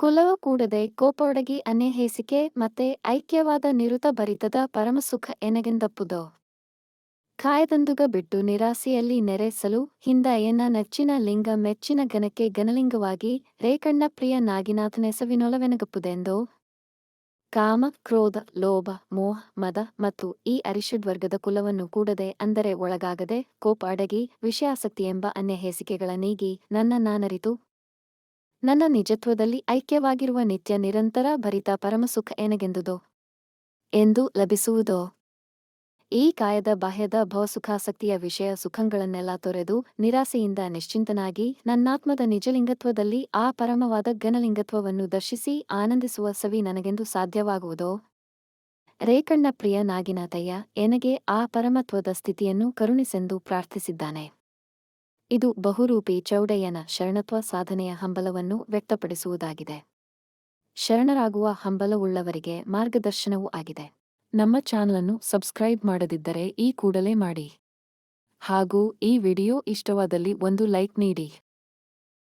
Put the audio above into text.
ಕುಲವ ಕೂಡದೆ ಕೋಪೊಡಗಿ, ಅನ್ಯಹೇಸಿಕೆ ಮತ್ತೆ ಐಕ್ಯವಾದ ನಿರುತ ಭರಿತದ ಪರಮಸುಖ ಎನಗೆಂದಪ್ಪುದೋ? ಕಾಯದಂದುಗ ಬಿಟ್ಟು ನಿರಾಸೆಯಲ್ಲಿ ನೆರೆಸಲು ಹಿಂದ ಎನ್ನ ನೆಚ್ಚಿನ ಲಿಂಗ ಮೆಚ್ಚಿನ ಗನಕ್ಕೆ ಗನಲಿಂಗವಾಗಿ ರೇಕಣ್ಣ ಪ್ರಿಯ ನಾಗಿನಾಥನೆಸವಿನೊಲವೆನಗಪ್ಪುದೆಂದೋ ಕಾಮ, ಕ್ರೋಧ, ಲೋಭ, ಮೋಹ, ಮದ ಮತ್ತು ಈ ಅರಿಷಡ್ವರ್ಗದ ಕುಲವನ್ನು ಕೂಡದೆ ಅಂದರೆ ಒಳಗಾಗದೆ ಕೋಪ ಅಡಗಿ ವಿಷಯಾಸಕ್ತಿ ಎಂಬ ಅನ್ಯಹೇಸಿಕೆಗಳ ನೀಗಿ ನನ್ನ ನಾನರಿತು ನನ್ನ ನಿಜತ್ವದಲ್ಲಿ ಐಕ್ಯವಾಗಿರುವ ನಿತ್ಯ ನಿರಂತರ ಭರಿತ ಪರಮಸುಖ ಏನಗೆಂದುದೋ? ಎಂದು ಲಭಿಸುವುದೋ? ಈ ಕಾಯದ ಬಾಹ್ಯದ ಭವಸುಖಾಸಕ್ತಿಯ ವಿಷಯ ಸುಖಗಳನ್ನೆಲ್ಲ ತೊರೆದು ನಿರಾಸೆಯಿಂದ ನಿಶ್ಚಿಂತನಾಗಿ ನನ್ನಾತ್ಮದ ನಿಜಲಿಂಗತ್ವದಲ್ಲಿ ಆ ಪರಮವಾದ ಘನಲಿಂಗತ್ವವನ್ನು ದರ್ಶಿಸಿ ಆನಂದಿಸುವ ಸವಿ ನನಗೆಂದು ಸಾಧ್ಯವಾಗುವುದೋ? ರೇಕಣ್ಣ ಪ್ರಿಯ ನಾಗಿನಾಥಯ್ಯ, ಎನಗೆ ಆ ಪರಮತ್ವದ ಸ್ಥಿತಿಯನ್ನು ಕರುಣಿಸೆಂದು ಪ್ರಾರ್ಥಿಸಿದ್ದಾನೆ. ಇದು ಬಹುರೂಪಿ ಚೌಡಯ್ಯನ ಶರಣತ್ವ ಸಾಧನೆಯ ಹಂಬಲವನ್ನು ವ್ಯಕ್ತಪಡಿಸುವುದಾಗಿದೆ. ಶರಣರಾಗುವ ಹಂಬಲವುಳ್ಳವರಿಗೆ ಮಾರ್ಗದರ್ಶನವೂ ಆಗಿದೆ. ನಮ್ಮ ಚಾನಲನ್ನು ಸಬ್ಸ್ಕ್ರೈಬ್ ಮಾಡದಿದ್ದರೆ ಈ ಕೂಡಲೇ ಮಾಡಿ. ಹಾಗೂ ಈ ವಿಡಿಯೋ ಇಷ್ಟವಾದಲ್ಲಿ ಒಂದು ಲೈಕ್ ನೀಡಿ.